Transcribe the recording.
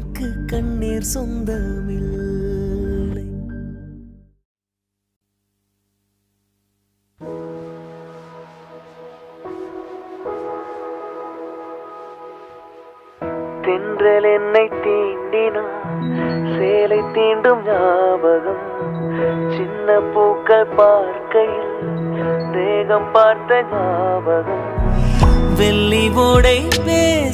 பூமிக்கு கண்ணீர் சொந்தமில்லை. தென்றல் என்னை தீண்டினான் சேலை தீண்டும் ஞாபகம். சின்ன பூக்கள் பார்க்கையில் தேகம் பார்த்த ஞாபகம். வெள்ளி ஓடை